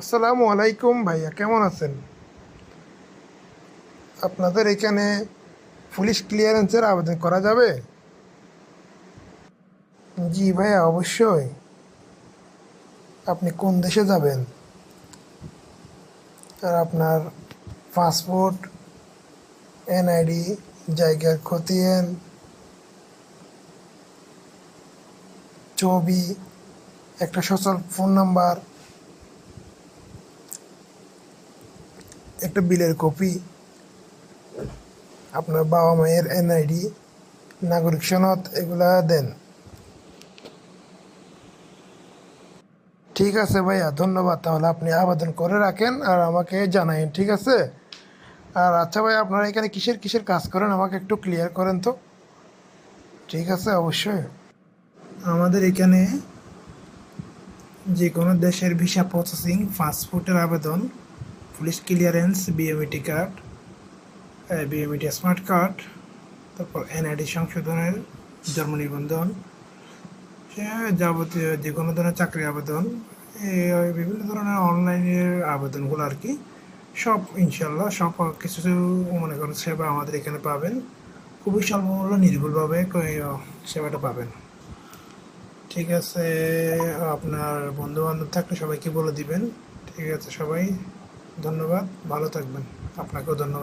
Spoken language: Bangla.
আসসালামু আলাইকুম ভাইয়া, কেমন আছেন? আপনাদের এখানে পুলিশ ক্লিয়ারেন্সের আবেদন করা যাবে? জি ভাইয়া, অবশ্যই। আপনি কোন দেশে যাবেন? আর আপনার পাসপোর্ট, এনআইডি, জায়গার খতিয়ান, ছবি, একটা সচল ফোন নাম্বার একটা বিলের কপি, আপনার বাবা মায়ের এনআইডি, নাগরিক সনদ, এগুলা দেন। ঠিক আছে ভাইয়া, ধন্যবাদ। তাহলে আপনি আবেদন করে রাখেন আর আমাকে জানাইন, ঠিক আছে? আর আচ্ছা ভাই আপনারা এখানে কিসের কিসের কাজ করেন? আমাকে একটু ক্লিয়ার করেন তো। ঠিক আছে, অবশ্যই। আমাদের এখানে যে কোনো দেশের ভিসা প্রসেসিং পাসপোর্টের আবেদন police clearance BMET card BMET smart card তারপর এনআইডি সংশোধনের, জন্ম নিবন্ধন যাবতীয় যে কোনো ধরনের চাকরি আবেদন বিভিন্ন ধরনের অনলাইনের আবেদনগুলো আর কি, সব ইনশাল্লাহ সব কিছু মনে করেন সেবা আমাদের এখানে পাবেন। খুবই স্বল্প মূল্য নির্ভুলভাবে সেবাটা পাবেন। ঠিক আছে, আপনার বন্ধু বান্ধব থাকলে সবাইকে বলে দিবেন। ঠিক আছে, সবাই। ধন্যবাদ ভালো থাকবেন। আপনাকেও ধন্যবাদ।